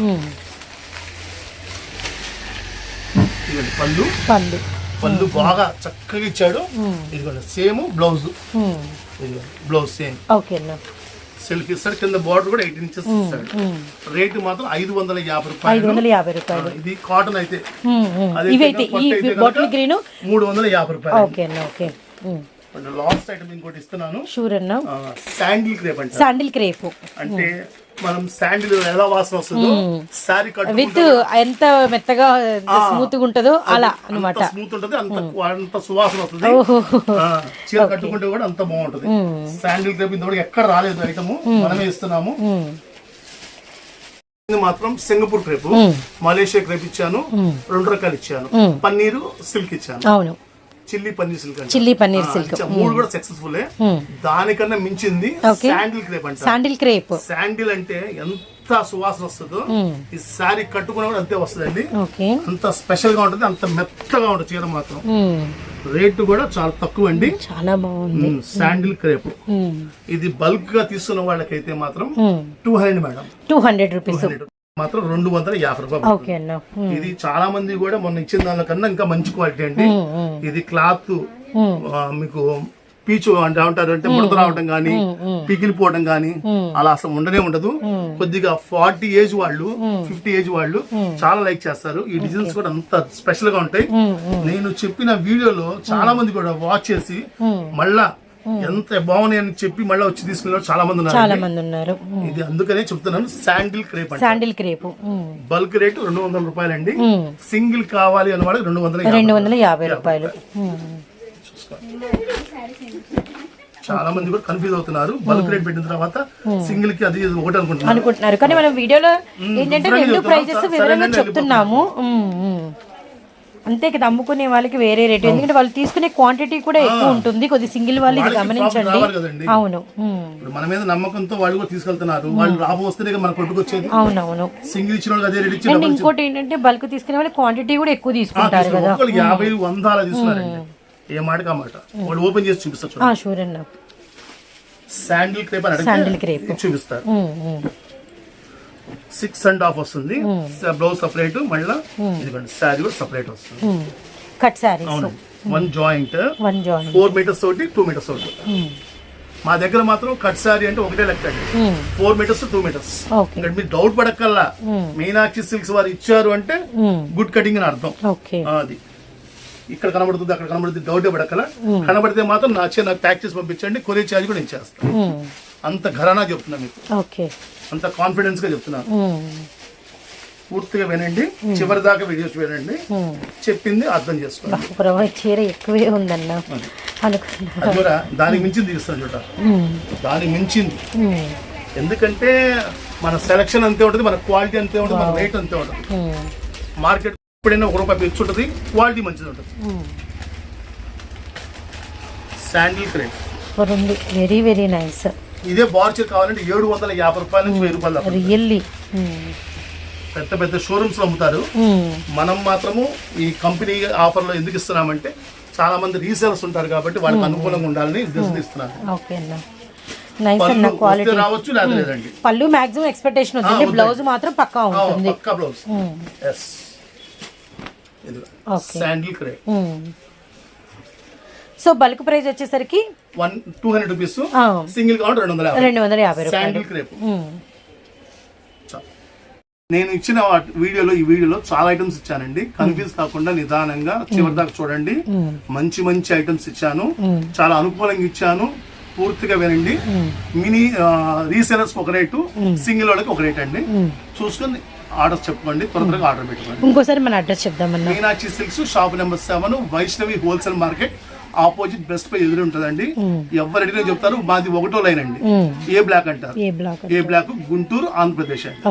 పళ్ళు. పళ్ళు. పళ్ళు బాగా చక్కగా ఇచ్చాడు. ఇదిగోండి సేమ్ బ్లౌజ్. ఇదిగోండి బ్లౌజ్ సేమ్ ఓకే సెల్ఫ్ ఇస్తాడు కింద బార్డర్ కూడా ఎయిటీన్ ఇంచెస్ ఇస్తాడు రేటు మాత్రం ఐదు వందల యాభై ఐదు రూపాయలు వందల యాభై రూపాయలు. ఇది కాటన్ అయితే. ఇవైతే ఈ బాటిల్ గ్రీన్. మూడు వందల యాభై రూపాయలు. ఓకే అన్న ఓకే. లాస్ట్ ఐటమ్ ఇంకోటి ఇస్తున్నాను. షూర్ అన్న. శాండిల్ క్రేప్ అంటారు. Sandal crepe. అంటే మనం శాండిల్ ఎలా వాసన వస్తుందో శారీ విత్ కట్టుకుంటే ఎంత మెత్తగా స్మూత్గా ఉంటుందో అలా అన్నమాట. స్మూత్ ఉంటది అంత అంత సువాసన వస్తుంది. చీర కట్టుకుంటే కూడా అంత బాగుంటది. శాండిల్ క్రేప్ ఇంతవరకు ఎక్కడ రాలేదు ఐటమ్ మనమే ఇస్తున్నాము. ఇది మాత్రం సింగపూర్ క్రేప్ మలేషియా క్రేప్ ఇచ్చాను రెండు రకాలు ఇచ్చాను. పన్నీరు సిల్క్ ఇచ్చాను. అవును. Chilli paneer silk chilli paneer silk. మూడు కూడా సక్సెస్ఫుల్ దానికన్నా మించింది. శాండిల్ క్రేప్ అంట. Sandal crepe. శాండిల్ అంటే ఎంత సువాసన వస్తుందో ఈ శారీ కట్టుకున్నా కూడా అంతే వస్తుందండి. అంత స్పెషల్గా ఉంటుంది అంత మెత్తగా ఉంటుంది చీర మాత్రం. రేటు కూడా చాలా తక్కువ అండి చాలా బాగుంది. Sandal crepe. ఇది బల్క్గా తీసుకున్న వాళ్ళకైతే మాత్రం. Two hundred madam. Two hundred rupees. మాత్రం రెండు వందల యాభై రూపాయలు. ఇది చాలా మంది కూడా మొన్న ఇచ్చిన దానికన్నా ఇంకా మంచి క్వాలిటీ అండి. ఇది క్లాత్ మీకు పీచు అంటే ఏమంటారు అంటే ముడత రావడం కానీ పిగిలిపోవడం కానీ అలా అసలు ఉండనే ఉండదు. కొద్దిగా ఫార్టీ ఏజ్ వాళ్ళు ఫిఫ్టీ ఏజ్ వాళ్ళు చాలా లైక్ చేస్తారు. ఈ డిజైన్స్ కూడా అంత స్పెషల్గా ఉంటాయి. నేను చెప్పిన వీడియోలో చాలా మంది కూడా వాచ్ చేసి మళ్ళా ఎంత బాగున్నాయి అని చెప్పి మళ్ళీ వచ్చి తీసుకునే వాళ్ళు చాలా మంది ఉన్నారు చాలా మంది ఉన్నారు. ఇది అందుకనే చెప్తున్నాను sandal crepe sandal crepe. Bulk rate రెండు వందల రూపాయలండి. మ్మ్. సింగిల్ కావాలి అన్న వాళ్ళకి రెండు వందల రెండు వందల యాభై రూపాయలు. చాలా మంది కూడా కన్ఫ్యూజ్ అవుతున్నారు. బల్క్ రేట్ పెట్టిన తర్వాత సింగిల్కి అది ఒకటి అనుకుంటున్నారు అనుకుంటున్నారు. కానీ మనం వీడియోలో ఏంటంటే రెండు. ప్రైజెస్ వివరంగా చెప్తున్నాము. అంతే కదా అమ్ముకునే వాళ్ళకి వేరే రేట్ ఎందుకంటే వాళ్ళు తీసుకునే క్వాంటిటీ కూడా ఎక్కువ ఉంటుంది. కొద్ది సింగిల్ వాళ్ళు ఇది గమనించండి. అవును. మన మీద నమ్మకంతో వాళ్ళు కూడా తీసుకెళ్తున్నారు. వాళ్ళు లాభం వస్తేనే మన కొట్టుకొచ్చేది. అవును సింగిల్ ఇచ్చిన అదే రేట్ అండ్ ఇంకోటి ఏంటంటే బల్క్ తీసుకునే వాళ్ళు క్వాంటిటీ కూడా ఎక్కువ తీసుకుంటారు కదా. యాభై వంద అలా తీసుకున్నారండి ఏ మాట? వాళ్ళు ఓపెన్ చేసి చూపిస్తారు షూర్ అన్న శాండిల్ క్రేప్ అని శాండిల్ క్రేప్. చూపిస్తారు. సిక్స్ అండ్ హాఫ్ వస్తుంది. బ్లౌజ్ సపరేట్ మళ్ళీ ఇదిగోండి శారీ కూడా సపరేట్ వస్తుంది. కట్ శారీస్ అవును. One joint one join four metres తోటి టూ మీటర్స్ తోటి. మా దగ్గర మాత్రం కట్ సారీ అంటే ఒకటే లెక్క అండి. ఫోర్ మీటర్స్ టూ మీటర్స్ ఇక్కడ మీరు డౌట్ పడక్కల్లా. మీనాక్షి సిల్క్స్ వారు ఇచ్చారు అంటే గుడ్ కటింగ్ అని అర్థం. అది. ఇక్కడ కనబడుతుంది అక్కడ కనబడుతుంది డౌటే పడక్కల కనబడితే మాత్రం నా చే నాకు ప్యాక్ చేసి పంపించండి కొరియర్ ఛార్జ్ కూడా నేను చేస్తాను. మ్మ్. అంత ఘరానా చెప్తున్నా మీకు. ఓకే అంత కాన్ఫిడెన్స్గా చెప్తున్నాను. పూర్తిగా వినండి. చివరి దాకా వీడియోస్ వినండి. చెప్పింది అర్థం చేసుకోండి. చీర ఎక్కువే ఉందన్న కూడా దానికి మించింది తీస్తాను చూడ. దానికి మించింది. ఎందుకంటే మన సెలక్షన్ అంతే ఉంటుంది మన క్వాలిటీ అంతే ఉంటుంది మన రేట్ అంతే ఉంటుంది. మార్కెట్ ఎప్పుడైనా ఒక రూపాయి పెంచి ఉంటుంది క్వాలిటీ మంచిది ఉంటుంది. Sandal crepe very very nice ఇదే బార్చర్ కావాలంటే ఏడు వందల యాభై రూపాయల నుంచి వెయ్యి రూపాయలు. రియల్లీ. పెద్ద పెద్ద షోరూమ్స్లో అమ్ముతారు మనం మాత్రము ఈ కంపెనీ ఆఫర్లో ఎందుకు ఇస్తున్నామంటే చాలా మంది రీసేలర్స్ ఉంటారు కాబట్టి వాళ్ళకి అనుకూలంగా ఉండాలని ఉద్దేశం ఇస్తున్నాను రావచ్చు లేదా లేదండి. పళ్ళు మాక్సిమం ఎక్స్పెక్టేషన్ బ్లౌజ్ మాత్రం పక్కా ఉంటుంది. పక్కా blouse. Yes. Sandal hmm. So bulk price వచ్చేసరికి one two hundred rupees. Single కావాలి రెండు వందల రెండు వందల యాభై శాండిల్ క్రేప్. నేను ఇచ్చిన వీడియోలో ఈ వీడియోలో చాలా ఐటమ్స్ ఇచ్చానండి. కన్ఫ్యూజ్ కాకుండా నిదానంగా చివరి దాకా చూడండి. మంచి మంచి ఐటమ్స్ ఇచ్చాను. చాలా అనుకూలంగా ఇచ్చాను. పూర్తిగా వినండి. మినీ రీసేలర్స్ ఒక రేటు సింగిల్ వాళ్ళకి ఒక రేట్ అండి. చూసుకొని ఆర్డర్స్ చెప్పుకోండి. త్వర త్వరగా ఆర్డర్ పెట్టుకోండి. ఇంకోసారి మన address చెప్దామన్నా. Meenakshi silks shop number seven Vaishnavi wholesale market opposite best పై ఎదురు ఉంటుందండి. ఎవరు అడిగినా చెప్తారు మాది ఒకటో లైన్ అండి. ఏ బ్లాక్ అంటారు? A block A block Guntur Andhra Pradesh అండి.